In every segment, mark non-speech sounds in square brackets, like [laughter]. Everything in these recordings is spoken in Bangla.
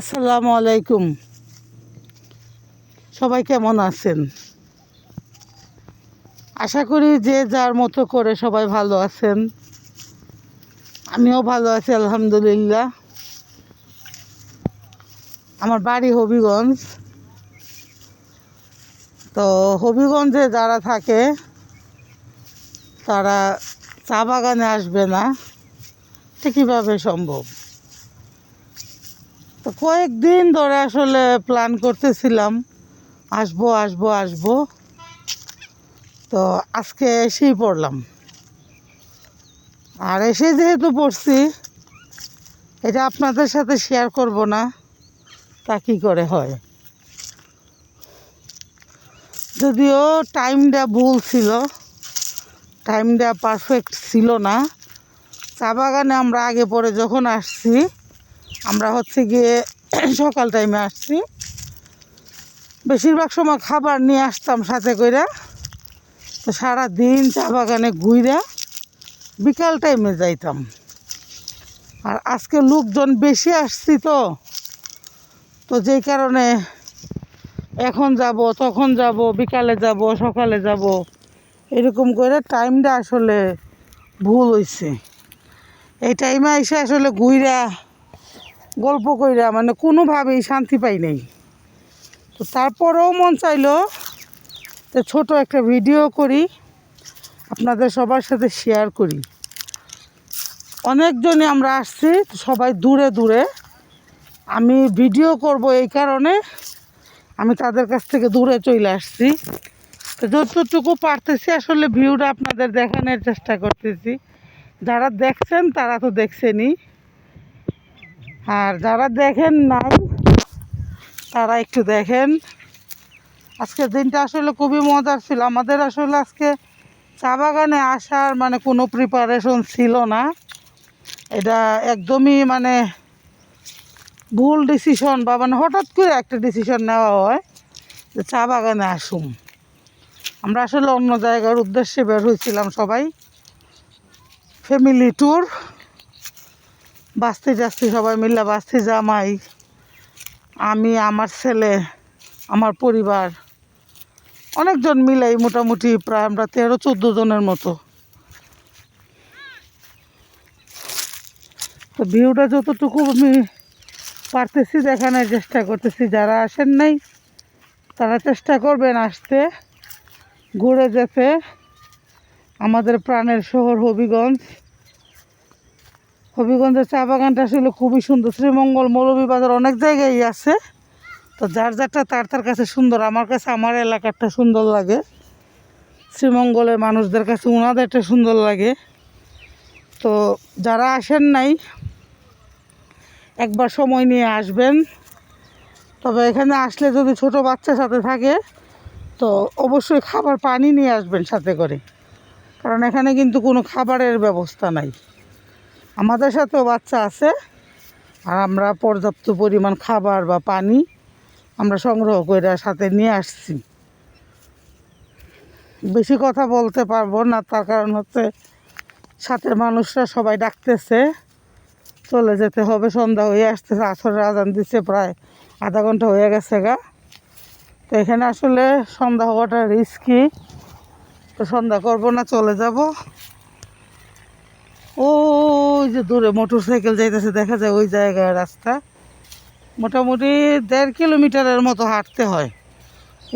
আসসালামু আলাইকুম। সবাই কেমন আছেন? আশা করি যে যার মতো করে সবাই ভালো আছেন। আমিও ভালো আছি, আলহামদুলিল্লাহ। আমার বাড়ি হবিগঞ্জ। তো হবিগঞ্জে যারা থাকে, তারা চা বাগানে আসবে না। এটা কীভাবে সম্ভব? তো কয়েকদিন ধরে আসলে প্ল্যান করতেছিলাম। আসব আসব আসব। তো আজকে এসেই পড়লাম। আর এসে যেহেতু পড়ছি, এটা আপনাদের সাথে শেয়ার করব না, তা কী করে হয়? যদিও টাইমটা ভুল ছিল টাইমটা পারফেক্ট ছিল না। চা বাগানে আমরা আগে পরে যখন আসছি আমরা হচ্ছে গিয়ে [clears throat] সকাল টাইমে আসছি। বেশিরভাগ সময় খাবার নিয়ে আসতাম সাথে কইরা। তো সারা দিন চা বাগানে ঘুইরা বিকাল টাইমে যাইতাম। আর আজকে লোকজন বেশি আসছি তো। তো যেই কারণে এখন যাব, তখন যাব, বিকালে যাব, সকালে যাব, এরকম করে টাইমটা আসলে ভুল হয়েছে এই টাইমে এসে আসলে ঘুইরা গল্প কইরা মানে কোনোভাবেই শান্তি পাই নাই। তো তারপরেও মন চাইলো তো ছোট একটা ভিডিও করি, আপনাদের সবার সাথে শেয়ার করি। অনেকজনই আমরা আসছি সবাই দূরে দূরে। আমি ভিডিও করব এই কারণে আমি তাদের কাছ থেকে দূরে চলে আসছি। তো যতটুকু পারতেছি আসলে ভিউটা আপনাদের দেখানোর চেষ্টা করতেছি। যারা দেখছেন তারা তো দেখছেনই। আর যারা দেখেন নাই, তারা একটু দেখেন। আজকের দিনটা আসলে খুবই মজার ছিল। আমাদের আসলে আজকে চা বাগানে আসার মানে কোনো প্রিপারেশন ছিল না। এটা একদমই মানে ভুল ডিসিশন বা মানে হঠাৎ করে একটা ডিসিশন নেওয়া হয় যে চা বাগানে আসুম আমরা আসলে অন্য জায়গার উদ্দেশ্যে বের হয়েছিলাম সবাই। ফ্যামিলি ট্যুর বাঁচতে যাচ্ছি, সবাই মিলে বাঁচতে জামাই। আমি, আমার ছেলে, আমার পরিবার, অনেকজন মিলাই মোটামুটি প্রায় আমরা তেরো, চোদ্দ জনের মতো। তো ভিউটা যতটুকু আমি পারতেছি দেখানোর চেষ্টা করতেছি, যারা আসেন নাই, তারা চেষ্টা করবেন আসতে, ঘুরে যেতে। আমাদের প্রাণের শহর হবিগঞ্জ। হবিগঞ্জের চা বাগানটা আসলে খুবই সুন্দর। শ্রীমঙ্গল, মৌলভীবাজার অনেক জায়গায় আছে। তো যার যারটা তার তার কাছে সুন্দর। আমার কাছে, আমার এলাকারটা সুন্দর লাগে। শ্রীমঙ্গলের মানুষদের কাছে ওনাদেরটা সুন্দর লাগে। তো যারা আসেন নাই, একবার সময় নিয়ে আসবেন। তবে এখানে আসলে যদি ছোট বাচ্চার সাথে থাকে, তো অবশ্যই খাবার পানি নিয়ে আসবেন সাথে করে। কারণ এখানে কিন্তু কোনো খাবারের ব্যবস্থা নাই। আমাদের সাথেও বাচ্চা আছে, আর আমরা পর্যাপ্ত পরিমাণ খাবার বা পানি আমরা সংগ্রহ করে সাথে নিয়ে আসছি। বেশি কথা বলতে পারব না, তার কারণ হচ্ছে সাথের মানুষরা সবাই ডাকতেছে, চলে যেতে হবে, সন্ধ্যা হয়ে আসতেছে, আসরের আজান দিচ্ছে, প্রায় আধা ঘণ্টা হয়ে গেছে গা। তো এখানে আসলে সন্ধ্যা হওয়াটা রিস্কি তো সন্ধ্যা করব না, চলে যাব। ওই যে দূরে মোটর সাইকেল যাইতেছে, দেখা যায় ওই জায়গায় রাস্তা। মোটামুটি দেড় কিলোমিটারের মতো হাঁটতে হয়,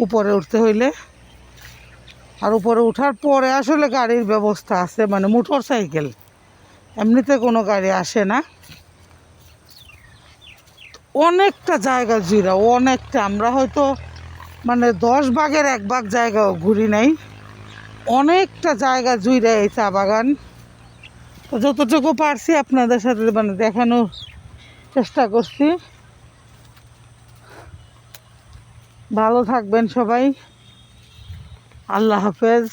উপরে উঠতে হইলে। আর উপরে ওঠার পরে আসলে গাড়ির ব্যবস্থা আছে মানে মোটর সাইকেল এমনিতে কোনো গাড়ি আসে না। অনেকটা জায়গা জুড়ে, অনেকটা। আমরা হয়তো মানে দশ ভাগের এক ভাগ জায়গাও ঘুরি নাই। অনেকটা জায়গা জুড়ে এই চা বাগান। তো যতটুকু পারছি আপনাদের সাথে মানে দেখানোর চেষ্টা করছি। ভালো থাকবেন সবাই। আল্লাহ হাফেজ।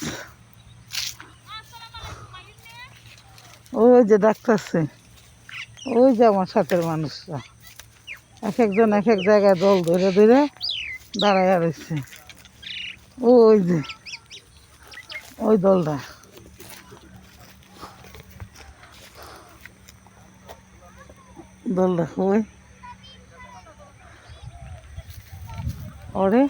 ওই যে ডাক্তারছে ওই যে আমার সাথের মানুষরা। এক একজন এক এক জায়গায় দল ধরে ধরে দাঁড়াইয়া রয়েছে। ওই যে। ওই দলটা। দলটা ওই। ওরে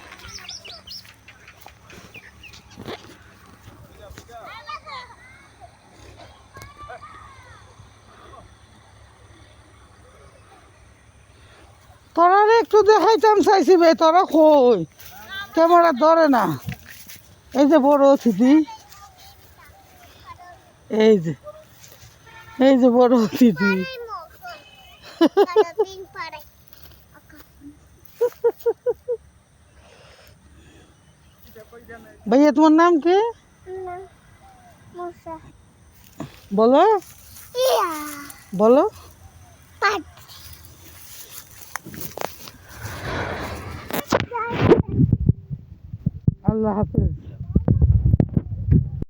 তোরা একটু দেখাইতাম চাইছি বে, তোরা কই? ক্যামেরা ধরে না। এই যে বড় অতিথি। এই যে এই যে বড় অতিথি. ভাইয়া তোমার নাম কি Musa. বলো Iya. বলো Pat. আল্লাহ হাফেজ